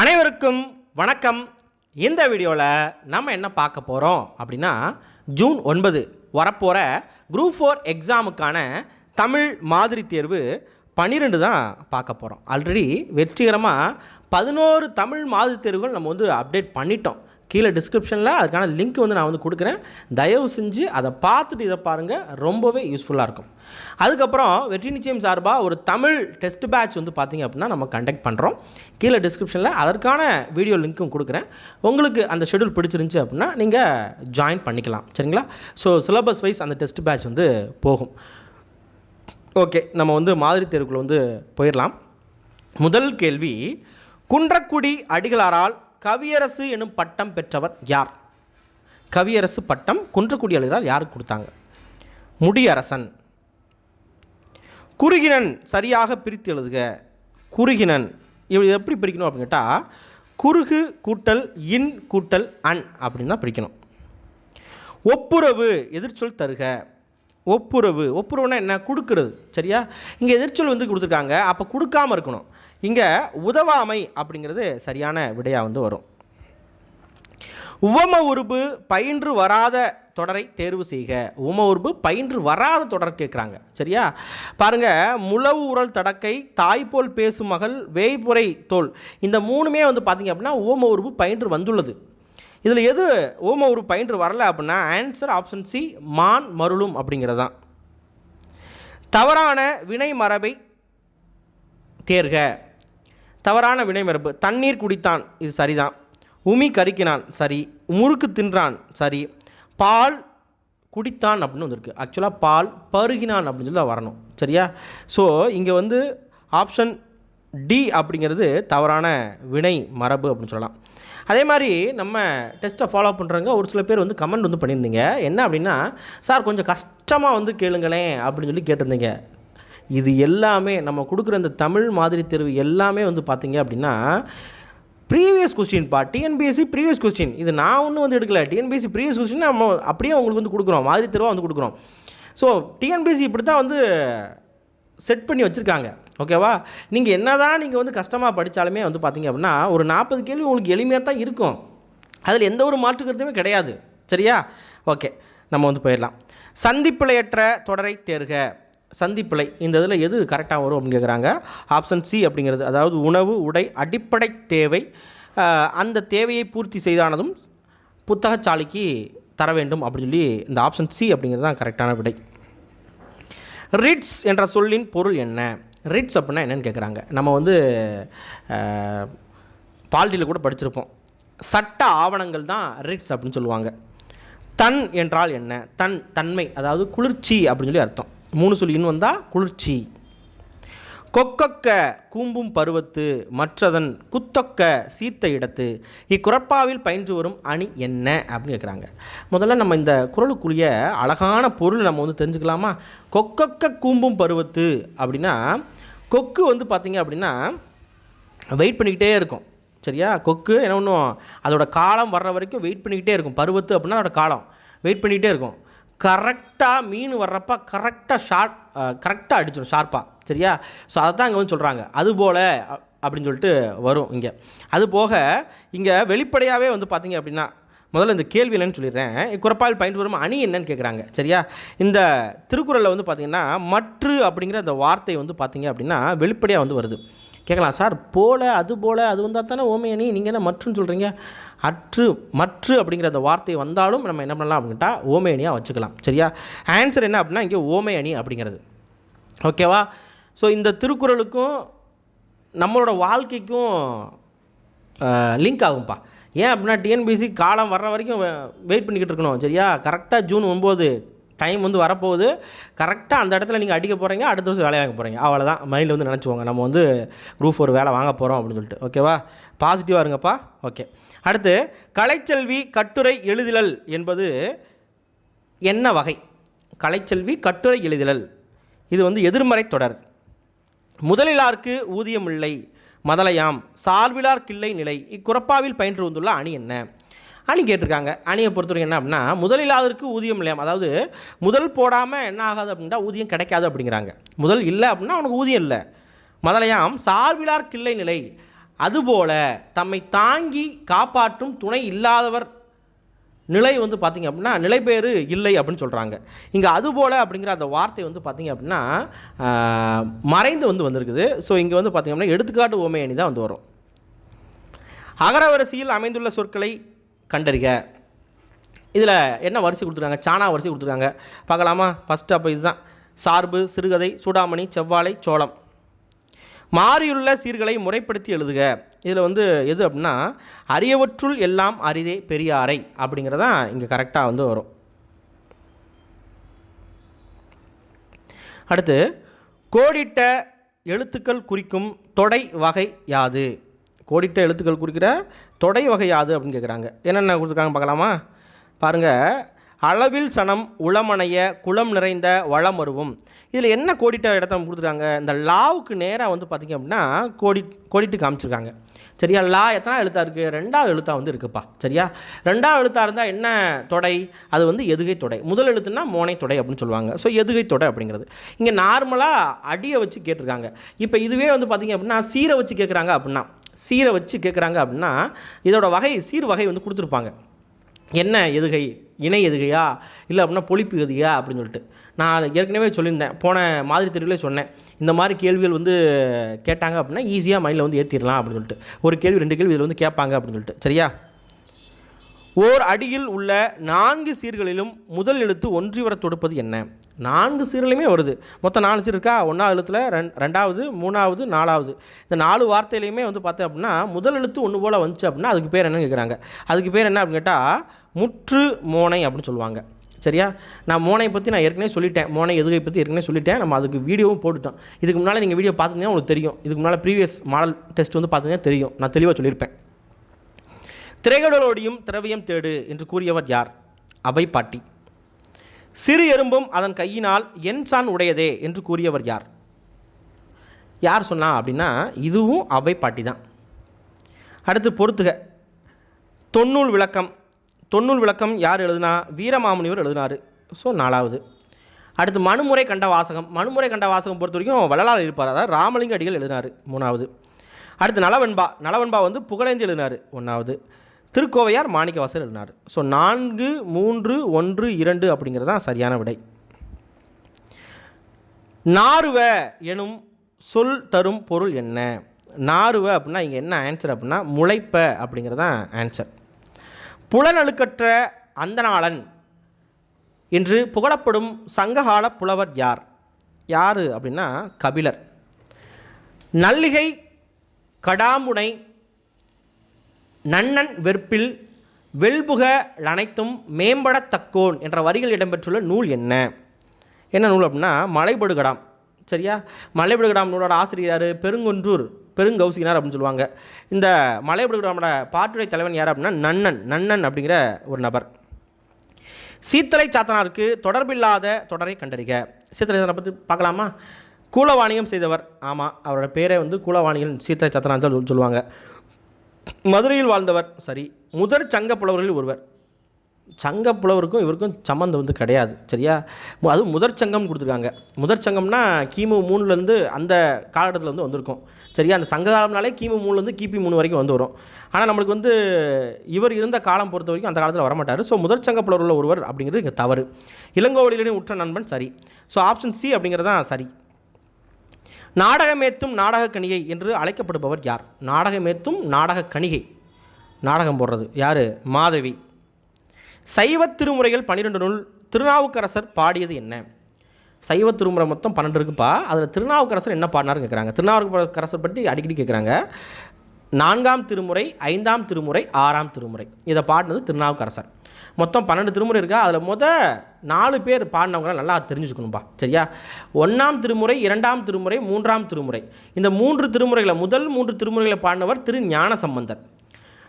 அனைவருக்கும் வணக்கம். இந்த வீடியோவில் நம்ம என்ன பார்க்க போகிறோம் அப்படின்னா ஜூன் ஒன்பது வரப்போகிற குரூப் ஃபோர் எக்ஸாமுக்கான தமிழ் மாதிரி தேர்வு பன்னிரெண்டு தான் பார்க்க போகிறோம் ஆல்ரெடி வெற்றிகரமாக பதினோரு தமிழ் மாதிரி தேர்வுகள் நம்ம வந்து அப்டேட் பண்ணிட்டோம். கீழே டிஸ்கிரிப்ஷனில் அதுக்கான லிங்க் வந்து நான் வந்து கொடுக்குறேன். தயவு செஞ்சு அதை பார்த்துட்டு இதை பாருங்கள் ரொம்பவே யூஸ்ஃபுல்லாக இருக்கும். அதுக்கப்புறம் வெற்றி நிச்சயம் சார்பாக ஒரு தமிழ் டெஸ்ட் பேட்ச் வந்து பார்த்தீங்க அப்படின்னா நம்ம கண்டக்ட் பண்ணுறோம் கீழே டிஸ்கிரிப்ஷனில் அதற்கான வீடியோ லிங்க்கும் கொடுக்குறேன். உங்களுக்கு அந்த ஷெடியூல் பிடிச்சிருந்துச்சி அப்படின்னா நீங்கள் ஜாயின் பண்ணிக்கலாம். சரிங்களா? ஸோ சிலபஸ் வைஸ் அந்த டெஸ்ட் பேட்ச் வந்து போகும். ஓகே நம்ம வந்து மாதிரி தேர்வுக்குள்ள வந்து போயிடலாம். முதல் கேள்வி குன்றக்குடி அடிகளாரால் கவியரசு எனும் பட்டம் பெற்றவர் யார்? கவியரசு பட்டம் குன்றக்குடி அழுகிறார் யாருக்கு கொடுத்தாங்க? முடியரசன். குறுகினன் சரியாக பிரித்து எழுதுக. குறுகினன். இவ எப்படி பிரிக்கணும் அப்படின்னு கேட்டால் குறுகு கூட்டல் இன் கூட்டல் அன் அப்படின்னு தான் பிரிக்கணும். ஒப்புரவு எதிர்ச்சொல் தருக. ஒப்புரவு. ஒப்புரவுனா என்ன? கொடுக்கறது. சரியா? இங்கே எதிர்ச்சொல் வந்து கொடுத்துருக்காங்க. அப்போ கொடுக்காம இருக்கணும். இங்கே உதவாமை அப்படிங்கிறது சரியான விடையாக வந்து வரும். உவம உருபு பயின்று வராத தொடரை தேர்வு செய்க. உம உருபு பயின்று வராத தொடர் கேட்குறாங்க. சரியா? பாருங்க முழவு உரல் தடக்கை தாய் போல் பேசும் மகள் வேய்புரை தோல். இந்த மூணுமே வந்து பார்த்தீங்க அப்படின்னா உவம உருபு பயின்று வந்துள்ளது. இதில் எது ஓம உரு பயின்று வரல அப்படின்னா ஆன்சர் ஆப்ஷன் சி மான் மருளும் அப்படிங்கிறது தான் தவறான வினை மரபை தேர்க. தவறான வினைமரப்பு தண்ணீர் குடித்தான் இது சரிதான். உமி கருக்கினான் சரி. முறுக்கு தின்றான் சரி. பால் குடித்தான் அப்படின்னு வந்திருக்கு. ஆக்சுவலாக பால் பருகினான் அப்படின்னு சொல்லி தான் வரணும். சரியா? ஸோ இங்கே வந்து ஆப்ஷன் டி அப்படிங்கிறது தவறான வினை மரபு அப்படின்னு சொல்லலாம். அதே மாதிரி நம்ம டெஸ்ட்டை ஃபாலோ பண்ணுறவங்க ஒரு சில பேர் வந்து கமெண்ட் வந்து பண்ணியிருந்தீங்க. என்ன அப்படின்னா சார் கொஞ்சம் கஷ்டமாக வந்து கேளுங்களேன் அப்படின்னு சொல்லி கேட்டிருந்தீங்க. இது எல்லாமே நம்ம கொடுக்குற இந்த தமிழ் மாதிரி தேர்வு எல்லாமே வந்து பார்த்தீங்க அப்படின்னா ப்ரீவியஸ் கொஸ்டின் பா. டிஎன்பிஎஸ்சி ப்ரீவியஸ் கொஸ்டின் இது நான் ஒன்றும் வந்து எடுக்கல. டிஎன்பிஎஸ்சி ப்ரீவியஸ் கொஸ்டின் நம்ம அப்படியே உங்களுக்கு வந்து கொடுக்குறோம். மாதிரி தேர்வாக வந்து கொடுக்குறோம். ஸோ டிஎன்பிஎஸ்சி இப்படி தான் வந்து செட் பண்ணி வச்சுருக்காங்க. ஓகேவா நீங்கள் என்ன தான் நீங்கள் வந்து கஷ்டமாக படித்தாலுமே வந்து பார்த்தீங்க அப்படின்னா ஒரு நாற்பது கேள்வி உங்களுக்கு எளிமையாக தான் இருக்கும். அதில் எந்த ஒரு மாற்று கருத்துமே கிடையாது. சரியா? ஓகே நம்ம வந்து போயிடலாம். சந்திப்பிழையற்ற தொடரை தேர்க. சந்திப்பிழை இந்த இதில் எது கரெக்டாக வரும் அப்படின்னு கேட்குறாங்க. ஆப்ஷன் சி அப்படிங்கிறது அதாவது உணவு உடை அடிப்படை தேவை. அந்த தேவையை பூர்த்தி செய்தானதும் புத்தகச்சாலைக்கு தர வேண்டும் அப்படின்னு சொல்லி இந்த ஆப்ஷன் சி அப்படிங்கிறது தான் கரெக்டான விடை. ரிட்ஸ் என்ற சொல்லின் பொருள் என்ன? ரிட்ஸ் அப்படின்னா என்னென்னு கேட்குறாங்க. நம்ம வந்து பால்டியில் கூட படிச்சிருப்போம். சட்ட ஆவணங்கள் தான் ரிட்ஸ் அப்படின்னு சொல்லுவாங்க. தன் என்றால் என்ன? தன் தன்மை அதாவது குளிர்ச்சி அப்படின்னு சொல்லி அர்த்தம். மூணு சொல்லி இன்னும் வந்தால் குளிர்ச்சி. கொக்கொக்க கூம்பும் பருவத்து மற்றதன் குத்தொக்க சீர்த்த இடத்து. இக்குறப்பாவில் பயின்று வரும் அணி என்ன? அப்படின்னு கேட்குறாங்க முதல்ல நம்ம இந்த குரலுக்குரிய அழகான பொருள் நம்ம வந்து தெரிஞ்சுக்கலாமா? கொக்கொக்க கூம்பும் பருவத்து அப்படின்னா கொக்கு வந்து பார்த்திங்க அப்படின்னா வெயிட் பண்ணிக்கிட்டே இருக்கும். சரியா? கொக்கு என்ன ஒன்றும் அதோடய காலம் வர்ற வரைக்கும் வெயிட் பண்ணிக்கிட்டே இருக்கும். பருவத்து அப்படின்னா அதோடய காலம். வெயிட் பண்ணிக்கிட்டே இருக்கும். கரெக்டாக மீன் வர்றப்ப கரெக்டாக ஷார்ப் கரெக்டாக அடிச்சிடும் ஷார்ப்பாக சரியா? ஸோ அதை தான் இங்கே வந்து சொல்கிறாங்க அதுபோல் அப்படின்னு சொல்லிட்டு வரும் இங்கே. அது போக இங்கே வெளிப்படையாகவே வந்து பார்த்தீங்க அப்படின்னா முதல்ல இந்த கேள்வி என்னன்னு சொல்லிடுறேன். குறப்பால் பயன்பட்டு வரும் அணி என்னன்னு கேட்குறாங்க சரியா? இந்த திருக்குறளில் வந்து பார்த்திங்கன்னா மற்று அப்படிங்கிற அந்த வார்த்தை வந்து பார்த்தீங்க அப்படின்னா வெளிப்படையாக வந்து வருது. கேட்கலாம். சார் போல அது போல அது வந்தால் தானே ஓமையணி நீங்கள் என்ன மற்றுன்னு சொல்கிறீங்க அற்று மற்று அப்படிங்கிற அந்த வார்த்தை வந்தாலும் நம்ம என்ன பண்ணலாம் அப்படின்ட்டா ஓமையணியாக வச்சுக்கலாம். சரியா? ஆன்சர் என்ன அப்படின்னா இங்கே ஓமையணி அப்படிங்கிறது. ஓகேவா ஸோ இந்த திருக்குறளுக்கும் நம்மளோட வாழ்க்கைக்கும் லிங்க் ஆகும்ப்பா. ஏன் அப்படின்னா டிஎன்பிசி காலம் வர்ற வரைக்கும் வெயிட் பண்ணிக்கிட்டு இருக்கணும். சரியா? கரெக்டாக ஜூன் ஒம்பது டைம் வந்து வரப்போகுது. கரெக்டாக அந்த இடத்துல நீங்கள் அடிக்க போகிறீங்க அடுத்த வருஷம் வேலை வாங்க போகிறீங்க அவ்வளோதான் மைண்டில் வந்து நினச்சிக்கோங்க. நம்ம வந்து குரூப் ஒரு வேலை வாங்க போகிறோம் அப்படின்னு சொல்லிட்டு. ஓகேவா பாசிட்டிவாக இருங்கப்பா. ஓகே அடுத்து கலைச்செல்வி கட்டுரை எழுதுதல் என்பது என்ன வகை? கலைச்செல்வி கட்டுரை எழுதுதல் இது வந்து எதிர்மறை தொடர். முதலிலார்க்கு ஊதியம் இல்லை மதலையாம். சார்பிலார் கிள்ளை நிலை. இக்குறப்பாவில் பயின்று வந்துள்ள அணி என்ன? அணி கேட்டிருக்காங்க. அணியை பொறுத்தவரைக்கும் என்ன அப்படின்னா முதலிலாதற்கு ஊதியம் இல்லையாம் அதாவது முதல் போடாமல் என்ன ஆகாது அப்படின்னா ஊதியம் கிடைக்காது அப்படிங்கிறாங்க. முதல் இல்லை அப்படின்னா அவனுக்கு ஊதியம் இல்லை. முதலையாம் சார்பிலார் கிள்ளை நிலை. அதுபோல தம்மை தாங்கி காப்பாற்றும் துணை இல்லாதவர் நிலை வந்து பார்த்திங்க அப்படின்னா நிலைபேறு இல்லை அப்படின்னு சொல்கிறாங்க இங்கே அதுபோல் அப்படிங்கிற அந்த வார்த்தை வந்து பார்த்திங்க அப்படின்னா மறைந்து வந்து வந்திருக்குது. ஸோ இங்கே வந்து பார்த்திங்க அப்படின்னா எடுத்துக்காட்டு ஓமையணி தான் வந்து வரும். அகரவரிசையில் அமைந்துள்ள சொற்களை கண்டறிக. இதில் என்ன வரிசை கொடுத்துருக்காங்க? சாணா வரிசை கொடுத்துருக்காங்க. பார்க்கலாமா? ஃபஸ்ட்டு அப்போ இதுதான். சார்பு சிறுகதை சூடாமணி செவ்வாழை சோளம். மாறியுள்ள சீர்களை முறைப்படுத்தி எழுதுக. இதில் வந்து எது அப்படின்னா அரியவற்றுள் எல்லாம் அரிதே பெரியாரை அப்படிங்கிறதான் இங்கே கரெக்டாக வந்து வரும். அடுத்து கோடிட்ட எழுத்துக்கள் குறிக்கும் தொடை வகை யாது? கோடிட்ட எழுத்துக்கள் குறிக்கிற தொடை வகை யாது அப்படின்னு கேட்குறாங்க என்னென்ன கொடுத்துருக்காங்க பார்க்கலாமா? பாருங்கள் அளவில் சனம் உளமணைய குளம் நிறைந்த வளமருவும் இதில் என்ன கோடிட்ட இடத்த கொடுத்துருக்காங்க? இந்த லாவுக்கு நேராக வந்து பார்த்திங்க அப்படின்னா கோடி கோடிட்டு காமிச்சிருக்காங்க. சரியா? லா எத்தனை எழுத்தா இருக்குது ரெண்டாவது எழுத்தா வந்து இருக்குப்பா. சரியா? ரெண்டாவது எழுத்தா இருந்தால் என்ன தொடை? அது வந்து எதுகை தொடை. முதல் எழுத்துனா மோனை தொடை அப்படின்னு சொல்லுவாங்க. ஸோ எதுகை தொடை அப்படிங்கிறது. இங்கே நார்மலாக அடியை வச்சு கேட்டிருக்காங்க. இப்போ இதுவே வந்து பார்த்திங்க அப்படின்னா சீரை வச்சு கேட்குறாங்க அப்படின்னா சீரை வச்சு கேட்குறாங்க அப்படின்னா இதோட வகை சீர் வகை வந்து கொடுத்துருப்பாங்க. என்ன எதுகை? இணை எதுகையா? இல்லை அப்படின்னா பொழிப்பு எதுகையா? அப்படின்னு சொல்லிட்டு. நான் ஏற்கனவே சொல்லியிருந்தேன். போன மாதிரி தெருவிலே சொன்னேன். இந்த மாதிரி கேள்விகள் வந்து கேட்டாங்க அப்படின்னா ஈஸியாக மைண்டில் வந்து ஏற்றிடலாம் அப்படின்னு சொல்லிட்டு. ஒரு கேள்வி ரெண்டு கேள்வி இதில் வந்து கேட்பாங்க அப்படின்னு சொல்லிட்டு. சரியா? ஓர் அடியில் உள்ள நான்கு சீர்களிலும் முதல் எழுத்து ஒன்றி வர தொடுப்பது என்ன? நான்கு சீர்களையுமே வருது. மொத்தம் நாலு சீர் இருக்கா? ஒன்றாவது எழுத்தில் ரெண் ரெண்டாவது மூணாவது நாலாவது. இந்த நாலு வார்த்தையிலையுமே வந்து பார்த்தேன் அப்படின்னா முதல் எழுத்து ஒன்று போல் வந்துச்சு அப்படின்னா அதுக்கு பேர் என்னன்னு கேட்குறாங்க அதுக்கு பேர் என்ன அப்படின்னு கேட்டால் முற்று மோனை அப்படின்னு சொல்லுவாங்க. சரியா? நான் மோனை பற்றி நான் ஏற்கனவே சொல்லிட்டேன். மோனை எதுகை பற்றி ஏற்கனவே சொல்லிட்டேன். நம்ம அதுக்கு வீடியோவும் போட்டுட்டோம். இதுக்கு முன்னால் நீங்கள் வீடியோ பார்த்துங்கன்னா உங்களுக்கு தெரியும். இதுக்கு முன்னால் ப்ரீவியஸ் மாடல் டெஸ்ட் வந்து பார்த்தீங்கன்னா தெரியும். நான் தெளிவாக சொல்லியிருப்பேன். திரைகளோடியும் திரவியம் தேடு என்று கூறியவர் யார்? அபை பாட்டி. சிறு எறும்பும் அதன் கையினால் என் சான் உடையதே என்று கூறியவர் யார்? யார் சொன்னா அப்படின்னா இதுவும் அபை பாட்டி தான். அடுத்து பொறுத்துக. தொன்னூல் விளக்கம். தொன்னூல் விளக்கம் யார் எழுதுனா? வீரமாமுனிவர் எழுதினார். ஸோ நாலாவது. அடுத்து மனுமுறை கண்ட வாசகம். மனுமுறை கண்ட வாசகம் பொறுத்த வரைக்கும் வள்ளலால் இருப்பார் அதாவது ராமலிங்க அடிகள் எழுதினார். மூணாவது. அடுத்து நலவெண்பா. நலவெண்பா வந்து புகழேந்தி எழுதினார். ஒன்றாவது திருக்கோவையார் மாணிக்கவாசர் எழுதினார். ஸோ நான்கு மூன்று ஒன்று இரண்டு அப்படிங்கிறது தான் சரியான விடை. நாருவ எனும் சொல் தரும் பொருள் என்ன? நாருவ அப்படின்னா இங்கே என்ன ஆன்சர் அப்படின்னா முளைப்ப அப்படிங்கிறது தான் ஆன்சர் புலனழுக்கற்ற அந்தநாளன் என்று புகழப்படும் சங்ககால புலவர் யார்? யார் அப்படின்னா கபிலர். நல்லிகை கடாமுனை நன்னன் வெற்பில் வெல்புக அனைத்தும் மேம்படத்தக்கோன் என்ற வரிகள் இடம்பெற்றுள்ள நூல் என்ன? என்ன நூல் அப்படின்னா மலைபடுகடாம் சரியா? மலைபடுகடாம் நூலோட ஆசிரியர் பெருங்கொன்றூர் பெருங்கௌசினார் அப்படின்னு சொல்லுவாங்க. இந்த மலைபடுகடாமோட பாட்டுடை தலைவன் யார் அப்படின்னா நன்னன். நன்னன் அப்படிங்கிற ஒரு நபர். சீத்தலை சாத்தனாருக்கு தொடர்பில்லாத தொடரை கண்டறிக. சீத்தலை சாத்தனை பற்றி பார்க்கலாமா? கூலவாணியம் செய்தவர். ஆமாம் அவரோட பேரை வந்து கூலவாணிகள் சீத்தலை சாத்தனார் சொல்லுவாங்க. மதுரையில் வாழ்ந்தவர் சரி முதற் சங்க புலவர்களில் ஒருவர். சங்க புலவருக்கும் இவருக்கும் சம்மந்தம் வந்து கிடையாது சரியா? அதுவும் முதற் சங்கம் கொடுத்துருக்காங்க. முதற் சங்கம்னா கிமு மூணுலேருந்து அந்த காலகட்டத்தில் வந்து வந்திருக்கும் சரியா? அந்த சங்க காலம்னாலே கிமு மூணுலேருந்து கிபி மூணு வரைக்கும் வந்து வரும். ஆனால் நம்மளுக்கு வந்து இவர் இருந்த காலம் பொறுத்த வரைக்கும் அந்த காலத்தில் வரமாட்டார். ஸோ முதற் சங்க புலவரில் ஒருவர் அப்படிங்கிறது இங்கே தவறு. இளங்கோவடியிலேயும் உற்ற நண்பன் சரி. ஸோ ஆப்ஷன் சி அப்படிங்கிறது தான் சரி. நாடகமேத்தும் நாடக கணிகை என்று அழைக்கப்படுபவர் யார்? நாடகமேத்தும் நாடக கணிகை நாடகம் போடுறது. யார்? மாதவி. சைவ திருமுறைகள் பன்னிரெண்டு நூல் திருநாவுக்கரசர் பாடியது என்ன? சைவ திருமுறை மொத்தம் பன்னெண்டு இருக்குப்பா. அதில் திருநாவுக்கரசர் என்ன பாடினாருன்னு கேட்குறாங்க திருநாவுக்கரசர் பற்றி அடிக்கடி கேட்குறாங்க நான்காம் திருமுறை ஐந்தாம் திருமுறை ஆறாம் திருமுறை. இதை பாடினது திருநாவுக்கரசர். மொத்தம் பன்னெண்டு திருமுறை இருக்கா? அதில் முத நாலு பேர் பாடினவங்களாம் நல்லா தெரிஞ்சுக்கணும்பா. சரியா? ஒன்றாம் திருமுறை இரண்டாம் திருமுறை மூன்றாம் திருமுறை. இந்த மூன்று திருமுறைகளை முதல் மூன்று திருமுறைகளை பாடினவர் திரு ஞான சம்பந்தர்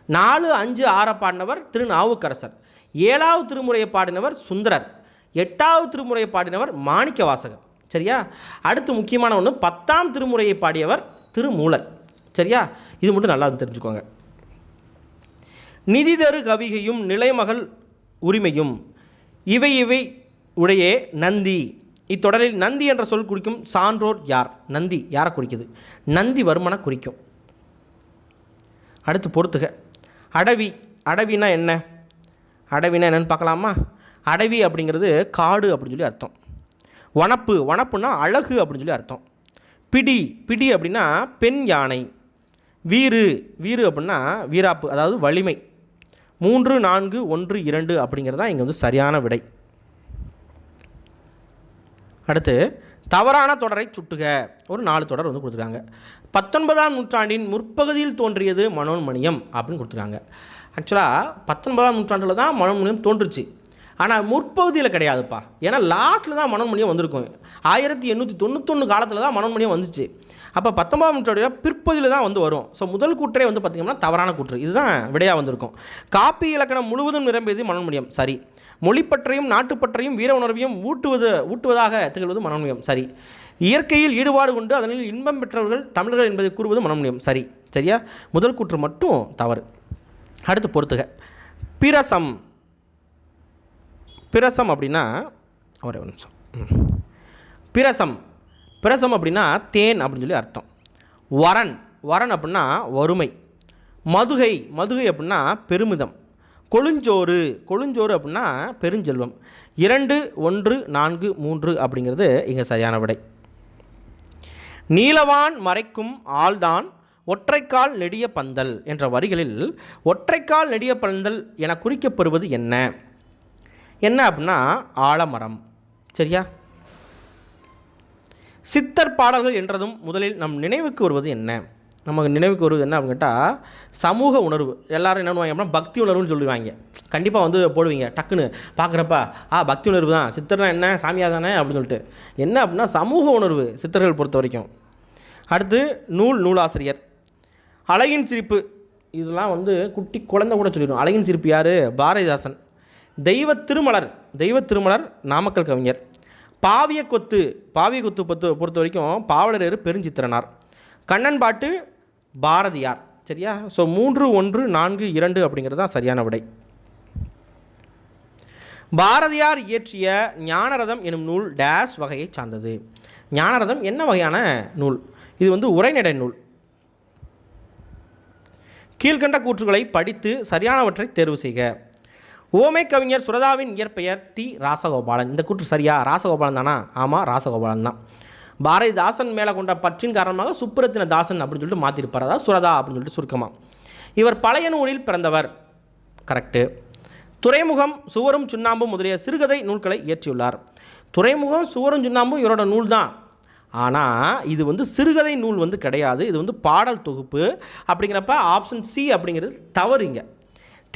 நாலு அஞ்சு ஆறை பாடினவர் திரு நாவுக்கரசர். ஏழாவது திருமுறையை பாடினவர் சுந்தரர். எட்டாவது திருமுறையை பாடினவர் மாணிக்க வாசகர் சரியா? அடுத்து முக்கியமான ஒன்று பத்தாம் திருமுறையை பாடியவர் திருமூலர் சரியா? இது மட்டும் நல்லா தெரிஞ்சுக்கோங்க. நிதிதரு கவிகையும் நிலைமகள் உரிமையும். இவை இவை உடையே நந்தி. இத்தொடரில் நந்தி என்ற சொல் குறிக்கும் சான்றோர் யார்? நந்தி. யாரை குறிக்குது? நந்தி வர்மனை குறிக்கும். அடுத்து பொறுத்துக. அடவி. அடவினா என்ன? அடவினா என்னன்னு பார்க்கலாமா? அடவி அப்படிங்கிறது காடு அப்படின்னு சொல்லி அர்த்தம். வனப்பு. வனப்புனா அழகு அப்படின்னு சொல்லி அர்த்தம். பிடி. பிடி அப்படின்னா பெண் யானை. வீறு. வீறு அப்படின்னா வீராப்பு அதாவது வலிமை. மூன்று நான்கு ஒன்று இரண்டு அப்படிங்கிறது தான் இங்கே வந்து சரியான விடை. அடுத்து தவறான தொடரை சுட்டுக. ஒரு நாலு தொடர் வந்து கொடுத்துருக்காங்க. பத்தொன்பதாம் நூற்றாண்டின் முற்பகுதியில் தோன்றியது மனோன்மணியம் அப்படின்னு கொடுத்துருக்காங்க. ஆக்சுவலாக பத்தொன்பதாம் நூற்றாண்டில் தான் மனோன்மணியம் தோன்றுச்சு. ஆனால் முற்பகுதியில் கிடையாதுப்பா. ஏன்னா லாஸ்ட்டில் தான் மனோன்மணியம் வந்திருக்கும். ஆயிரத்தி எண்ணூற்றி தொண்ணூத்தொன்று காலத்தில் தான் மனோன்மணியம் வந்துச்சு. அப்போ பத்தொன்பதாம் நூற்றாண்டுடைய பிற்பகுதியில் தான் வந்து வரும். ஸோ முதல் கூற்றே வந்து பார்த்திங்கன்னா தவறான கூற்று. இதுதான் விடையாக வந்திருக்கும். காப்பி இலக்கணம் முழுவதும் நிரம்பியது மனோன்மணியம் சரி. மொழிப்பற்றையும் நாட்டுப்பற்றையும் வீர உணர்வையும் ஊட்டுவது ஊட்டுவதாக திகழ்வது மனோன்மணியம் சரி. இயற்கையில் ஈடுபாடு கொண்டு அதனில் இன்பம் பெற்றவர்கள் தமிழர்கள் என்பதை கூறுவது மனோன்மணியம் சரி. சரியா? முதல் கூற்று மட்டும் தவறு. அடுத்து பொறுத்துக. பிரசம். பிரசம் அப்படின்னா ஒரே ஒரு நிமிஷம். ம். பிரசம். பிரசம் அப்படின்னா தேன் அப்படின்னு சொல்லி அர்த்தம். வரன் வரன் அப்படின்னா வறுமை. மதுகை மதுகை அப்படின்னா பெருமிதம். கொழுஞ்சோறு கொழுஞ்சோறு அப்படின்னா பெருஞ்செல்வம். இரண்டு ஒன்று நான்கு மூன்று அப்படிங்கிறது இங்கே சரியான விடை. நீலவான் மறைக்கும் ஆள்தான் ஒற்றைக்கால் நெடிய பந்தல் என்ற வரிகளில் ஒற்றைக்கால் நெடிய பந்தல் என குறிக்கப்படுவது என்ன? என்ன அப்படின்னா ஆலமரம். சரியா? சித்தர் பாடல்கள் என்றதும் முதலில் நம் நினைவுக்கு வருவது என்ன? நமக்கு நினைவுக்கு வருவது என்ன அப்படின்னு கேட்டால் சமூக உணர்வு. எல்லாரும் என்ன பண்ணுவாங்க அப்படின்னா பக்தி உணர்வுன்னு சொல்லுவாங்க. கண்டிப்பாக வந்து போடுவீங்க டக்குன்னு. பார்க்குறப்ப ஆ பக்தி உணர்வு தான். சித்தர்னா என்ன? சாமியார் தானே? அப்படின்னு சொல்லிட்டு. என்ன அப்படின்னா சமூக உணர்வு சித்தர்கள் பொறுத்த வரைக்கும். அடுத்து நூல் நூலாசிரியர். அழகின் சிரிப்பு. இதெல்லாம் வந்து குட்டி குழந்தை கூட சொல்லிடும். அழகின் சிரிப்பு யார்? பாரதிதாசன். தெய்வ திருமலர். தெய்வ திருமலர் நாமக்கல் கவிஞர். பாவிய கொத்து பாவிய கொத்து பொறுத்த பொறுத்த வரைக்கும் பாவலரேறு பெருஞ்சித்திரனார். கண்ணன் பாட்டு பாரதியார். சரியா? ஸோ மூன்று ஒன்று நான்கு இரண்டு அப்படிங்கிறது தான் சரியான விடை. பாரதியார் இயற்றிய ஞானரதம் எனும் நூல் டேஷ் வகையைச் சார்ந்தது. ஞானரதம் என்ன வகையான நூல்? இது வந்து உரைநடை நூல். கீழ்கண்ட கூற்றுகளை படித்து சரியானவற்றை தேர்வு செய்க. ஓமை கவிஞர் சுரதாவின் இயற்பெயர் தி ராசகோபாலன். இந்த கூற்று சரியா? ராசகோபாலன் தானா? ஆமாம் ராசகோபாலன் தான். பாரதிதாசன் மேலே கொண்ட பற்றின் காரணமாக சுப்புரத்தின தாசன் அப்படின்னு சொல்லிட்டு மாற்றிருப்பார் அதாவது சுரதா அப்படின்னு சொல்லிட்டு சுருக்கமாக இவர் பழைய நூலில் பிறந்தவர். கரெக்டு துறைமுகம் சுவரும் சுண்ணாம்பும் முதலிய சிறுகதை நூல்களை இயற்றியுள்ளார். துறைமுகம் சுவரும் சுண்ணாம்பும் இவரோட நூல் தான். ஆனால் இது வந்து சிறுகதை நூல் வந்து கிடையாது. இது வந்து பாடல் தொகுப்பு. அப்படிங்கிறப்ப ஆப்ஷன் சி அப்படிங்கிறது தவறுங்க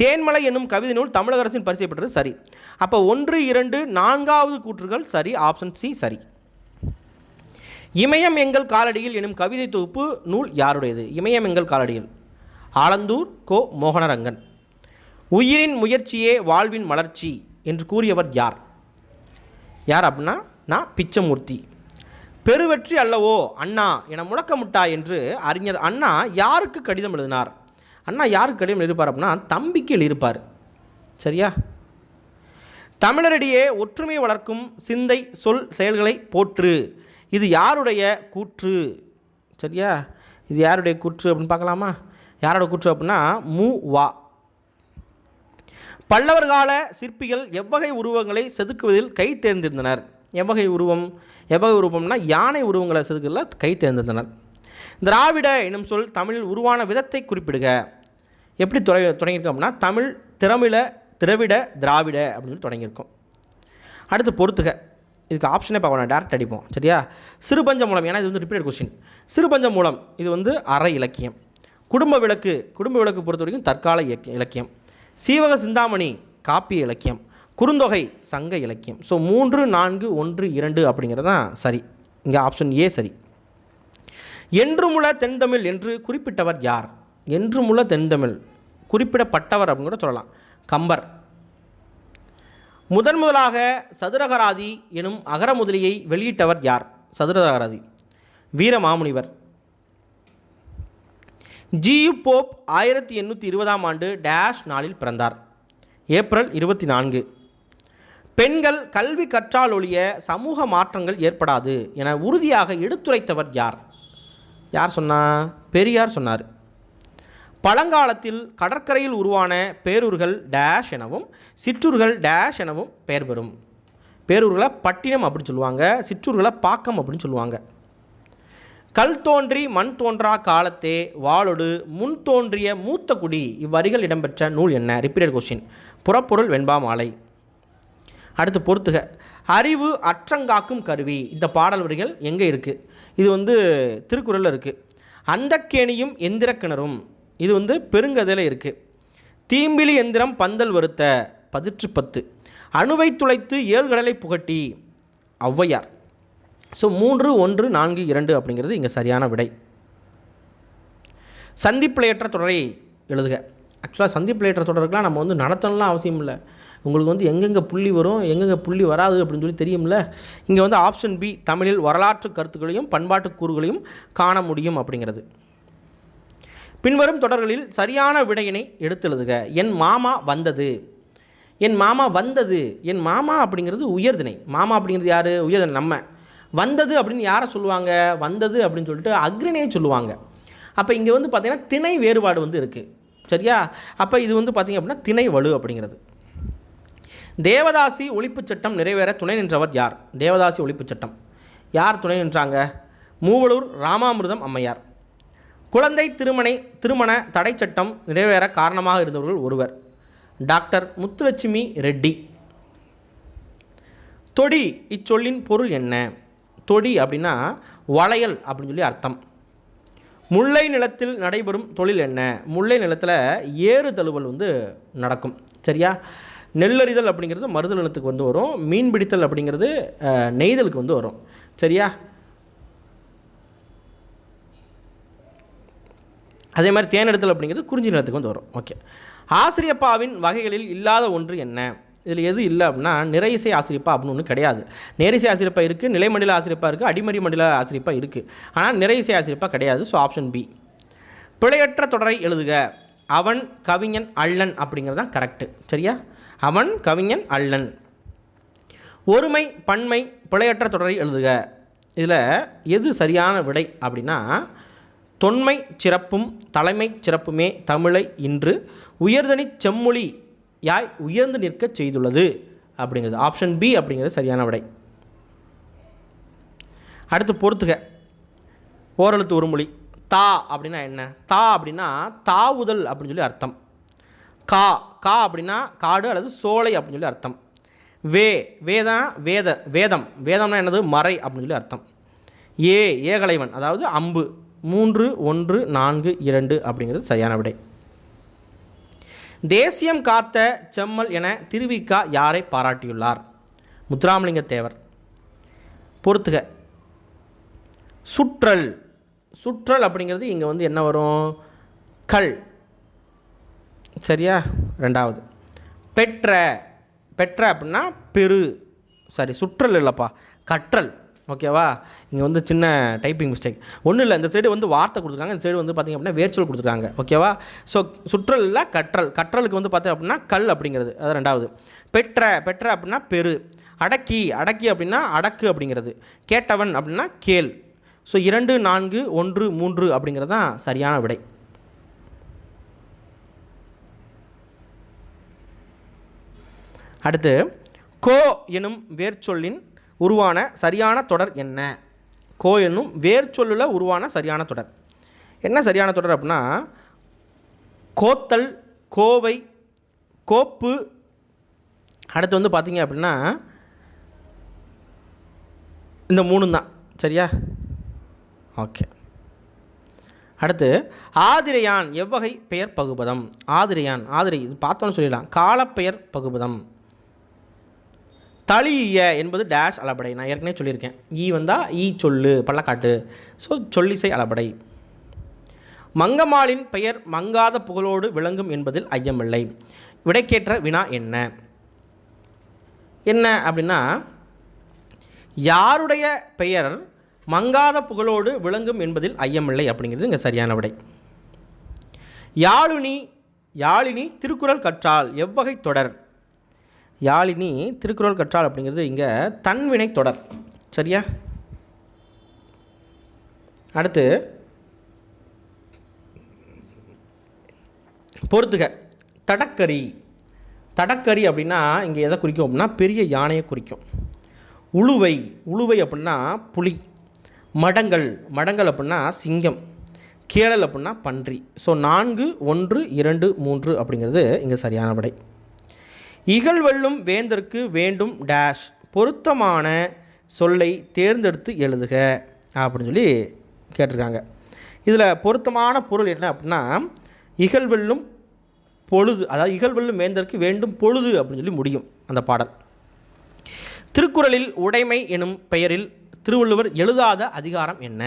தேன்மலை என்னும் கவிதை நூல் தமிழக அரசின் பரிசை பெற்றது சரி. அப்போ ஒன்று இரண்டு நான்காவது கூற்றுகள் சரி ஆப்ஷன் சி சரி. இமயம் எங்கள் காலடியில் எனும் கவிதை தொகுப்பு நூல் யாருடையது? இமயம் எங்கள் காலடியில். ஆலந்தூர் கோ. மோகனரங்கன். உயிரின் முயற்சியே வாழ்வின் மலர்ச்சி என்று கூறியவர் யார்? யார் அப்படின்னா நான் பிச்சமூர்த்தி. பெருவெற்றி அல்லவோ அண்ணா என முழக்கமுட்டா என்று அறிஞர் அண்ணா யாருக்கு கடிதம் எழுதினார்? அண்ணா யாருக்கு அடிமையில் இருப்பார் அப்படின்னா தம்பிக்கையில் இருப்பார். சரியா? தமிழரிடையே ஒற்றுமை வளர்க்கும் சிந்தை சொல் செயல்களை போற்று. இது யாருடைய கூற்று? சரியா? இது யாருடைய கூற்று அப்படின்னு பார்க்கலாமா? யாரோட கூற்று அப்படின்னா மு. வா. பல்லவர் கால சிற்பிகள் எவ்வகை உருவங்களை செதுக்குவதில் கை தேர்ந்திருந்தனர். எவ்வகை உருவம்? எவ்வகை உருவம்னா யானை உருவங்களை செதுக்கல கை தேர்ந்திருந்தனர். திராவிட எனும் சொல் தமிழில் உருவான விதத்தை குறிப்பிடுக. எப்படி தொடங்கி தொடங்கியிருக்கோம் அப்படின்னா தமிழ் திறமிழ திரவிட திராவிட அப்படின்னு தொடங்கியிருக்கோம். அடுத்து பொறுத்துக. இதுக்கு ஆப்ஷனே பார்க்க வேணாம் டேரக்ட் அடிப்போம். சரியா? சிறுபஞ்ச மூலம் ஏன்னா இது வந்து ரிப்பீட்டட் கொஸ்டின் சிறுபஞ்ச மூலம் இது வந்து அற இலக்கியம். குடும்ப விளக்கு குடும்ப விளக்கு பொறுத்த வரைக்கும் தற்கால இலக்கிய இலக்கியம். சீவக சிந்தாமணி காப்பிய இலக்கியம். குறுந்தொகை சங்க இலக்கியம். ஸோ மூன்று நான்கு ஒன்று இரண்டு அப்படிங்கிறது தான் சரி. இங்கே ஆப்ஷன் ஏ சரி. என்றுமுள தென்தமிழ் என்று குறிப்பிட்டவர் யார்? என்றுமுள்ள தென்தமிழ் குறிப்பிடப்பட்டவர் அப்படின்னு கூட சொல்லலாம். கம்பர். முதன் முதலாக சதுரகராதி எனும் அகரமுதலியை வெளியிட்டவர் யார்? சதுரகராதி. வீரமாமுனிவர். ஜியு போப் ஆயிரத்தி எண்ணூற்றி இருபதாம் ஆண்டு டேஷ் நாளில் பிறந்தார். ஏப்ரல் இருபத்தி நான்கு. பெண்கள் கல்வி கற்றால் ஒழிய சமூக மாற்றங்கள் ஏற்படாது என உறுதியாக எடுத்துரைத்தவர் யார்? யார் சொன்னா? பெரியார் சொன்னார். பழங்காலத்தில் கடற்கரையில் உருவான பேரூர்கள் டேஷ் எனவும் சிற்றூர்கள் டேஷ் எனவும் பெயர் பெறும். பேரூர்களை பட்டினம் அப்படின்னு சொல்லுவாங்க சிற்றூர்களை பாக்கம் அப்படின்னு சொல்லுவாங்க. கல் தோன்றி மண் தோன்றா காலத்தே வாளொடு முன் தோன்றிய மூத்த குடி இவ்வரிகள் இடம்பெற்ற நூல் என்ன? ரிப்பீட்டட் கொஸ்டின் புறப்பொருள் வெண்பா மாலை. அடுத்து பொறுத்துக. அறிவு அற்றங்காக்கும் கருவி. இந்த பாடல் வரிகள் எங்கே இருக்குது இது வந்து திருக்குறளில் இருக்குது அந்தக்கேணியும் எந்திர கிணறும் இது வந்து பெருங்கதையில் இருக்குது தீம்பிலி எந்திரம் பந்தல் வருத்த பதிற்று பத்து. அணுவை துளைத்து ஏழ்கடலை புகட்டி ஔவையார். ஸோ மூன்று ஒன்று நான்கு இரண்டு அப்படிங்கிறது இங்கே சரியான விடை. சந்திப்பிழையற்ற தொடரை எழுதுக. ஆக்சுவலாக சந்திப்பிழையற்ற தொடருக்கெலாம் நம்ம வந்து நடத்தணும்லாம் அவசியம் இல்லை. உங்களுக்கு வந்து எங்கெங்கே புள்ளி வரும் எங்கெங்கே புள்ளி வராது அப்படின்னு சொல்லி தெரியும்ல. இங்கே வந்து ஆப்ஷன் பி தமிழில் வரலாற்று கருத்துக்களையும் பண்பாட்டு கூறுகளையும் காண முடியும் அப்படிங்கிறது. பின்வரும் தொடர்களில் சரியான விடையினை எடுத்தெழுதுக. என் மாமா வந்தது. என் மாமா வந்தது. என் மாமா அப்படிங்கிறது உயர்தினை மாமா அப்படிங்கிறது யார்? உயர்திணை. நம்ம. வந்தது அப்படின்னு யாரை சொல்லுவாங்க? வந்தது அப்படின்னு சொல்லிட்டு அக்ரிணையை சொல்லுவாங்க. அப்போ இங்கே வந்து பார்த்திங்கன்னா திணை வேறுபாடு வந்து இருக்குது சரியா? அப்போ இது வந்து பார்த்திங்க அப்படின்னா திணை வலு அப்படிங்கிறது. தேவதாசி ஒழிப்புச் சட்டம் நிறைவேற துணை நின்றவர் யார்? தேவதாசி ஒழிப்புச் சட்டம். யார் துணை நின்றாங்க? மூவலூர் ராமாமிர்தம் அம்மையார். குழந்தை திருமணை திருமண தடை சட்டம் நிறைவேற காரணமாக இருந்தவர்கள் ஒருவர் டாக்டர் முத்துலட்சுமி ரெட்டி. தொடி இச்சொல்லின் பொருள் என்ன? தொடி அப்படின்னா வளையல் அப்படின்னு சொல்லி அர்த்தம். முல்லை நிலத்தில் நடைபெறும் தொழில் என்ன? முல்லை நிலத்தில் ஏறு தழுவல் வந்து நடக்கும் சரியா? நெல்லறிதல் அப்படிங்கிறது மருதல் நிலத்துக்கு வந்து வரும் மீன் பிடித்தல் அப்படிங்கிறது நெய்தலுக்கு வந்து வரும் சரியா? அதே மாதிரி தேனெடுத்தல் அப்படிங்கிறது குறிஞ்சி நிலத்துக்கு வந்து வரும். ஓகே ஆசிரியப்பாவின் வகைகளில் இல்லாத ஒன்று என்ன? இதில் எது இல்லை அப்படின்னா நிறையிசை ஆசிரியப்பா அப்படின்னு ஒன்று கிடையாது. நேரிசை ஆசிரியப்பா இருக்குது நிலைமண்டல ஆசிரியப்பா இருக்குது அடிமறி மண்டல ஆசிரியப்பா இருக்குது ஆனால் நிறையிசை ஆசிரியப்பா கிடையாது ஸோ ஆப்ஷன் பி பிழையற்ற தொடரை எழுதுக. அவன் கவிஞன் அள்ளன் அப்படிங்கிறது தான் கரெக்டு சரியா? அவன் கவிஞன் அள்ளன் ஒருமை பன்மை பிழையற்ற தொடரை எழுதுக. இதில் எது சரியான விடை அப்படின்னா தொன்மை சிறப்பும் தலைமை சிறப்புமே தமிழை இன்று உயர்தனி செம்மொழி யாய் உயர்ந்து நிற்கச் செய்துள்ளது அப்படிங்கிறது. ஆப்ஷன் பி அப்படிங்கிறது சரியான விடை. அடுத்து பொறுத்துக. ஓரெழுத்து ஒரு மொழி. தா அப்படின்னா என்ன? தா அப்படின்னா தாவுதல் அப்படின்னு சொல்லி அர்த்தம். கா கா அப்படின்னா காடு அல்லது சோலை அப்படின்னு சொல்லி அர்த்தம். வே வேதா வேத வேதம். வேதம்னா என்னது? மறை அப்படின்னு சொல்லி அர்த்தம். ஏ ஏகலைவன் அதாவது அம்பு. மூன்று ஒன்று நான்கு இரண்டு அப்படிங்கிறது சரியான விடை. தேசியம் காத்த செம்மல் என திருவிக்கா யாரை பாராட்டியுள்ளார்? முத்துராமலிங்க தேவர் பொறுத்துக. சுற்றல். சுற்றல் அப்படிங்கிறது இங்கே வந்து என்ன வரும்? கல். சரியா? ரெண்டாவது. பெற்ற. பெற்ற அப்படின்னா பெரு. சாரி சுற்றல் இல்லைப்பா. கற்றல். ஓகேவா? இங்கே வந்து சின்ன டைப்பிங் மிஸ்டேக் ஒன்றும் இல்லை இந்த சைடு வந்து வார்த்தை கொடுத்துருக்காங்க. இந்த சைடு வந்து பார்த்திங்க அப்படின்னா வேர்ச்சொல் கொடுத்துருக்காங்க. ஓகேவா? ஸோ சுற்றல் கற்றல். கற்றலுக்கு வந்து பார்த்தீங்க அப்படின்னா கல் அப்படிங்கிறது. அது ரெண்டாவது. பெற்ற. பெற்ற அப்படின்னா பெரு. அடக்கி. அடக்கி அப்படின்னா அடக்கு அப்படிங்கிறது. கேட்டவன் அப்படின்னா கேள். ஸோ இரண்டு நான்கு ஒன்று மூன்று அப்படிங்கிறது தான் சரியான விடை. அடுத்து கோ எனும் வேர்ச்சொல்லின் உருவான சரியான தொடர் என்ன? கோ என்னும் வேர்ச்சொல்லில் உருவான சரியான தொடர். என்ன சரியான தொடர் அப்படின்னா கோத்தல் கோவை கோப்பு. அடுத்து வந்து பார்த்தீங்க அப்படின்னா இந்த மூணு தான். சரியா? ஓகே. அடுத்து ஆதிரையான் எவ்வகை பெயர் பகுபதம்? ஆதிரையான் ஆதிரை இது பார்த்தோன்னு சொல்லிடலாம். காலப்பெயர் பகுபதம். தளிய என்பது டேஷ் அளபடை நான் ஏற்கனவே சொல்லியிருக்கேன். E ஈ வந்தால் ஈ e சொல்லு பள்ளக்காட்டு. ஸோ சொல்லிசை அளபடை மங்கம்மாளின் பெயர் மங்காத புகழோடு விளங்கும் என்பதில் ஐயமில்லை. விடைக்கேற்ற வினா என்ன? என்ன அப்படின்னா யாருடைய பெயர் மங்காத புகழோடு விளங்கும் என்பதில் ஐயமில்லை அப்படிங்கிறது இங்கே சரியான விடை. யாழினி யாழினி திருக்குறள் கற்றால் எவ்வகை தொடர்? யாழினி திருக்குறள் கற்றால் அப்படிங்கிறது இங்கே தன்வினை தொடர். சரியா? அடுத்து பொறுத்துக. தடக்கரி தடக்கரி அப்படின்னா இங்கே எதை குறிக்கும் அப்படின்னா பெரிய யானையை குறிக்கும். உழுவை. உழுவை அப்படின்னா புலி. மடங்கள். மடங்கள் அப்படின்னா சிங்கம். கேளல் அப்படின்னா பன்றி. ஸோ நான்கு ஒன்று இரண்டு மூன்று அப்படிங்கிறது இங்கே சரியான விடை. இகழ்வெல்லும் வேந்தற்கு வேண்டும் டேஷ் பொருத்தமான சொல்லை தேர்ந்தெடுத்து எழுதுக அப்படின்னு சொல்லி கேட்டிருக்காங்க. இதில் பொருத்தமான பொருள் என்ன அப்படின்னா இகழ்வெல்லும் பொழுது அதாவது இகழ்வெல்லும் வேந்தற்கு வேண்டும் பொழுது அப்படின்னு சொல்லி முடியும் அந்த பாடல். திருக்குறளில் உடைமை எனும் பெயரில் திருவள்ளுவர் எழுதாத அதிகாரம் என்ன?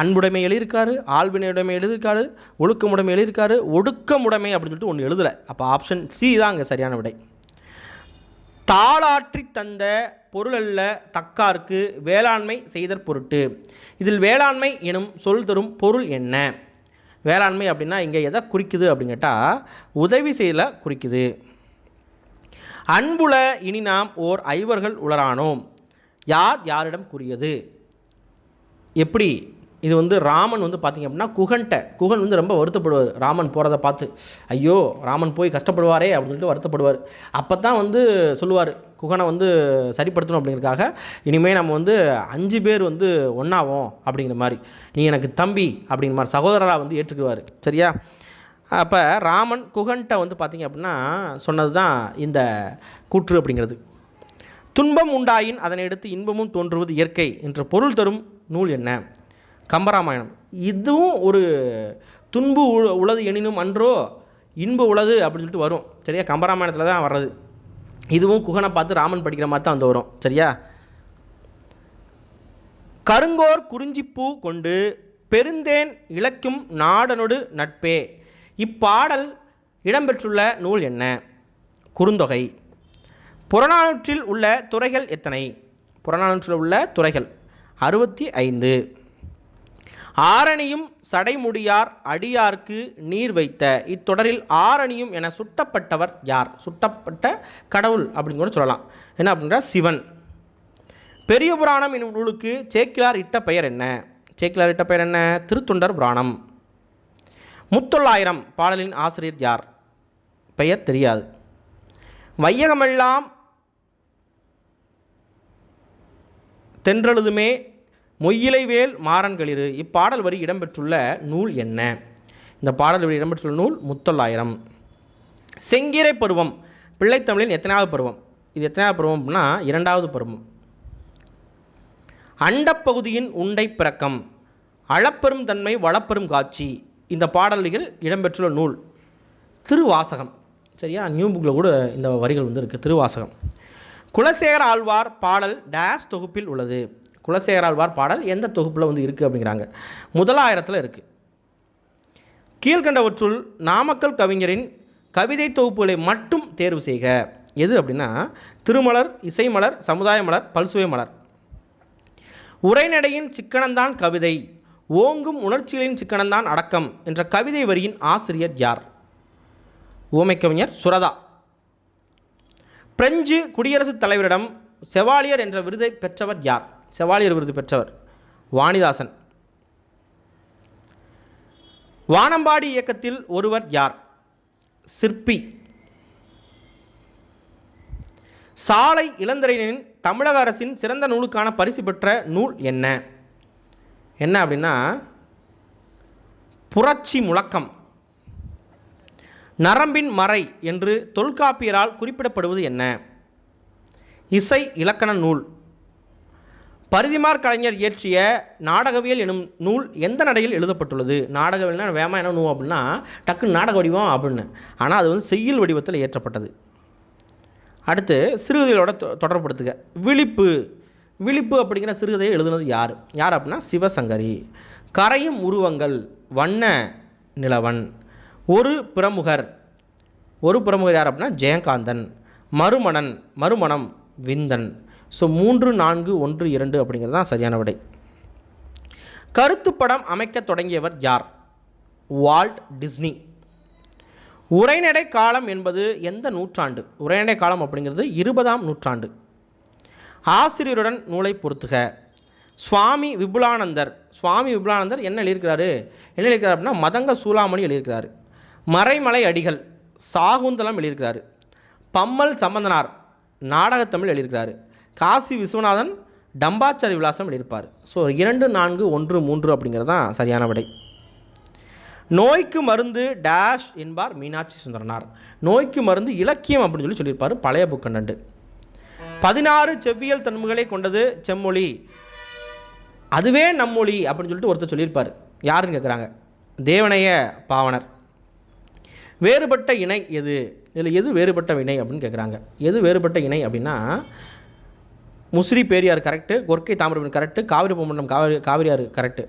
அன்புடைமை எழுதியிருக்காரு ஆள்வினையுடைமை எழுதியிருக்காரு ஒழுக்கமுடைமை எழுதியிருக்காரு ஒடுக்கமுடைமை அப்படின்னு சொல்லிட்டு ஒன்று எழுதலை. அப்போ ஆப்ஷன் சி தான் அங்கே சரியான விடை. தாளாற்றி தந்த பொருளல்ல தக்கார்க்கு வேளாண்மை செய்தற் பொருட்டு. இதில் வேளாண்மை எனும் சொல் தரும் பொருள் என்ன? வேளாண்மை அப்படின்னா இங்கே எதை குறிக்குது அப்படின்னு கேட்டால் உதவி செய்யல குறிக்குது. அன்புல இனி நாம் ஓர் ஐவர்கள் உளரானோம். யார் யாரிடம் கூறியது? எப்படி? இது வந்து ராமன் வந்து பார்த்திங்க அப்படின்னா குகன்ட்ட குகன் வந்து ரொம்ப வருத்தப்படுவார். ராமன் போகிறத பார்த்து ஐயோ ராமன் போய் கஷ்டப்படுவாரே அப்படின்னு சொல்லிட்டு வருத்தப்படுவார். அப்போ தான் வந்து சொல்லுவார் குகனை வந்து சரிப்படுத்தணும் அப்படிங்கிறதுக்காக இனிமேல் நம்ம வந்து அஞ்சு பேர் வந்து ஒன்றாவோம் அப்படிங்கிற மாதிரி. நீ எனக்கு தம்பி அப்படிங்கிற மாதிரி சகோதரராக வந்து ஏற்றுக்குவார். சரியா? அப்போ ராமன் குகன்ட்ட வந்து பார்த்திங்க அப்படின்னா சொன்னது தான் இந்த கூற்று அப்படிங்கிறது. துன்பம் உண்டாயின் அதனை எடுத்து இன்பமும் தோன்றுவது இயற்கை என்ற பொருள் தரும் நூல் என்ன? கம்பராமாயணம். இதுவும் ஒரு துன்பு உ- உளது எனினும் அன்றோ இன்ப உளது அப்படின்னு சொல்லிட்டு வரும். சரியா? கம்பராமாயணத்தில் தான் வர்றது. இதுவும் குகனை பார்த்து ராமன் படிக்கிற மாதிரி தான் வந்து வரும். சரியா? கருங்கோர் குறிஞ்சிப்பூ கொண்டு பெருந்தேன் இழக்கும் நாடனொடு நட்பே. இப்பாடல் இடம்பெற்றுள்ள நூல் என்ன? குறுந்தொகை. புறநானூற்றில் உள்ள துறைகள் எத்தனை? புறநானூற்றில் உள்ள துறைகள் அறுபத்தி ஐந்து. ஆரணியும் சடைமுடியார் அடியார்க்கு நீர் வைத்த. இத்தொடரில் ஆரணியும் என சுட்டப்பட்டவர் யார்? சுட்டப்பட்ட கடவுள் அப்படின்னு கூட சொல்லலாம். என்ன அப்படின்ற? சிவன். பெரிய புராணம் என்னும் நூலுக்கு சேக்கிலார் இட்ட பெயர் என்ன? சேக்கிலார் இட்ட பெயர் என்ன? திருத்தொண்டர் புராணம். முத்தொள்ளாயிரம் பாடலின் ஆசிரியர் யார்? பெயர் தெரியாது. வையகமெல்லாம் தென்றழுதுமே மொய்யிலைவேல் மாறன்களிரு இப்பாடல் வரி இடம்பெற்றுள்ள நூல் என்ன? இந்த பாடல் வரி இடம்பெற்றுள்ள நூல் முத்தொள்ளாயிரம். செங்கீரை பருவம். பிள்ளைத்தமிழின் எத்தனாவது பருவம்? இது எத்தனாவது பருவம் அப்படின்னா இரண்டாவது பருவம். அண்டப்பகுதியின் உண்டை பிறக்கம். அளப்பெரும் தன்மை வளப்பெரும் காட்சி. இந்த பாடல்கள் இடம்பெற்றுள்ள நூல். திருவாசகம். சரியா? நியூ புக்கில் கூட இந்த வரிகள் வந்து இருக்குது திருவாசகம். குலசேகர ஆழ்வார் பாடல் டேஷ் தொகுப்பில் உள்ளது. குலசேகராழ்வார் பாடல் எந்த தொகுப்பில் வந்து இருக்குது அப்படிங்கிறாங்க. முதலாயிரத்தில் இருக்குது கீழ்கண்டவற்றுள் நாமக்கல் கவிஞரின் கவிதை தொகுப்புகளை மட்டும் தேர்வு செய்க. எது அப்படின்னா திருமலர் இசைமலர் சமுதாய மலர் பல்சுவை மலர். உரைநடையின் சிக்கனந்தான் கவிதை ஓங்கும் உணர்ச்சிகளின் சிக்கனந்தான் அடக்கம் என்ற கவிதை வரியின் ஆசிரியர் யார்? ஊமைக் கவிஞர் சுரதா. பிரெஞ்சு குடியரசுத் தலைவரிடம் செவாலியர் என்ற விருதை பெற்றவர் யார்? செவாலியர் விருது பெற்றவர் வாணிதாசன். வானம்பாடி இயக்கத்தில் ஒருவர் யார்? சிற்பி. சாலை இளந்திரையனின் தமிழக அரசின் சிறந்த நூலுக்கான பரிசு பெற்ற நூல் என்ன? என்ன அப்படின்னா புரட்சி முழக்கம். நரம்பின் மறை என்று தொல்காப்பியரால் குறிப்பிடப்படுவது என்ன? இசை இலக்கண நூல். பரிதிமார் கலைஞர் இயற்றிய நாடகவியல் எனும் நூல் எந்த நடையில் எழுதப்பட்டுள்ளது? நாடகவியல்னா வேமா என்ன நூல் அப்படின்னா டக்குன்னு நாடக வடிவம் அப்படின்னு. ஆனால் அது வந்து செய்யுள் வடிவத்தில் இயற்றப்பட்டது. அடுத்து சிறுகதைகளோட தொ- விழிப்பு. விழிப்பு அப்படிங்கிற சிறுகதையை எழுதுனது யார்? யார் அப்படின்னா சிவசங்கரி. கரையும் உருவங்கள் வண்ண நிலவன். ஒரு பிரமுகர். ஒரு பிரமுகர் யார் அப்படின்னா ஜெயகாந்தன் மறுமணன் மறுமணம் விந்தன். ஸோ மூன்று நான்கு ஒன்று இரண்டு அப்படிங்கிறது தான் சரியான விடை. கருத்து படம் அமைக்கத் தொடங்கியவர் யார்? Walt Disney. உரைநடை காலம் என்பது எந்த நூற்றாண்டு? உரைநடை காலம் அப்படிங்கிறது இருபதாம் நூற்றாண்டு. ஆசிரியருடன் நூலை பொருத்துக. சுவாமி விபுலானந்தர். சுவாமி விபுலானந்தர் என்ன எழுதியிருக்கிறாரு? என்ன எழுதியிருக்கிறார் அப்படின்னா மதங்க சூளாமணி எழுதியிருக்கிறாரு. மறைமலை அடிகள் சாகுந்தலம் எழுதியிருக்கிறாரு. பம்மல் சம்பந்தனார் நாடகத்தமிழ் எழுதியிருக்கிறாரு. காசி விஸ்வநாதன் டம்பாச்சாரி விலாசம் எழுதியிருப்பார் ஸோ இரண்டு நான்கு ஒன்று மூன்று அப்படிங்கிறது தான் சரியான விடை. நோய்க்கு மருந்து டேஷ் என்பார் மீனாட்சி சுந்தரனார். நோய்க்கு மருந்து இலக்கியம் அப்படின்னு சொல்லி சொல்லியிருப்பார் பழைய புக்கண்டண்டு பதினாறு செவ்வியல் தன்மைகளை கொண்டது செம்மொழி. அதுவே நம்மொழி அப்படின்னு சொல்லிட்டு ஒருத்தர் சொல்லியிருப்பார். யாருன்னு கேட்குறாங்க? தேவனைய பாவனர். வேறுபட்ட இணை எது? இதில் எது வேறுபட்ட இணை அப்படின்னு கேட்குறாங்க. எது வேறுபட்ட இணை அப்படின்னா முசிறி பேரியார் கரெக்டு கொர்க்கை தாமிரபரணி கரெக்டு காவிரி பூமண்டம் காவிரி காவிரியார் கரெக்டு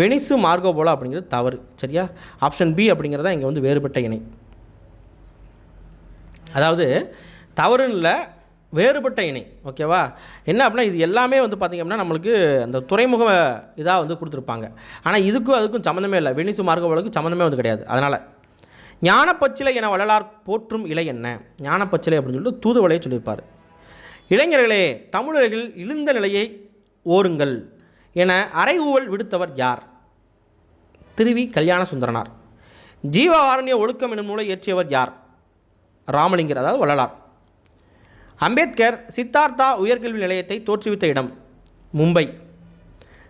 வெனிசு மார்கோபோலா அப்படிங்கிறது தவறு சரியா? ஆப்ஷன் பி அப்படிங்கிறது தான் இங்கே வந்து வேறுபட்ட இணை. அதாவது தவறுன்னு இல்லை வேறுபட்ட இணை ஓகேவா என்ன அப்படின்னா இது எல்லாமே வந்து பார்த்திங்க அப்படின்னா நம்மளுக்கு அந்த துறைமுக இதாக வந்து கொடுத்துருப்பாங்க. ஆனால் இதுக்கும் அதுக்கும் சம்மந்தமே இல்லை. வெனிசு மார்கோபோலுக்கு சம்மந்தமே வந்து கிடையாது அதனால். ஞானப்பச்சிலை என வள்ளலார் போற்றும் இலை என்ன? ஞானப்பச்சிலை அப்படின்னு சொல்லிட்டு தூதுவலையை சொல்லியிருப்பார். இளைஞர்களே தமிழர்கள் இழிந்த நிலையை ஓருங்கள் என அறைகூவல் விடுத்தவர் யார்? திருவி கல்யாண சுந்தரனார் ஜீவகாருண்ய ஒழுக்கம் எனும் நூலை இயற்றியவர் யார்? ராமலிங்கர் அதாவது வள்ளலார். அம்பேத்கர் சித்தார்த்தா உயர்கல்வி நிலையத்தை தோற்றுவித்த இடம் மும்பை.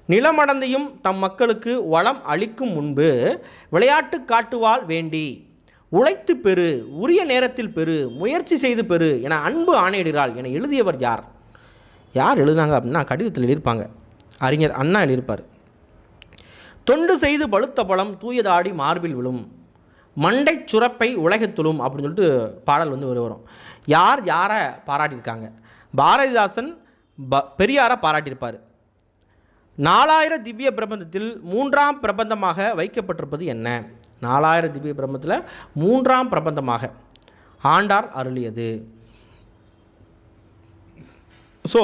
நிலமடந்தையும் தம் மக்களுக்கு வளம் அளிக்கும் முன்பு விளையாட்டு காட்டுவால் வேண்டி உழைத்து பெறு உரிய நேரத்தில் பெறு முயற்சி செய்து பெறு என அன்பு ஆணையிடுகிறாள் என எழுதியவர் யார்? யார் எழுதுனாங்க அப்படின்னா கடிதத்தில் எழுதியிருப்பாங்க. அறிஞர் அண்ணா எழுதியிருப்பார். தொண்டு செய்து பழுத்த பழம் தூயதாடி மார்பில் விழும் மண்டை சுரப்பை உலகத்துளும் அப்படின்னு சொல்லிட்டு பாடல் வந்து ஒரு வரும். யார் யாரை பாராட்டியிருக்காங்க? பாரதிதாசன் ப பெரியாரை பாராட்டியிருப்பார். நாலாயிர திவ்ய பிரபந்தத்தில் மூன்றாம் பிரபந்தமாக வைக்கப்பட்டிருப்பது என்ன? நாலாயிரம் திவ்ய பிரபந்தத்தில் மூன்றாம் பிரபந்தமாக ஆண்டார் அருளியது. ஸோ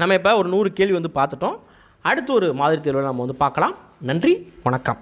நம்ம இப்போ ஒரு நூறு கேள்வி வந்து பார்த்துட்டோம். அடுத்து ஒரு மாதிரி தேர்வில் நம்ம வந்து பார்க்கலாம். நன்றி வணக்கம்.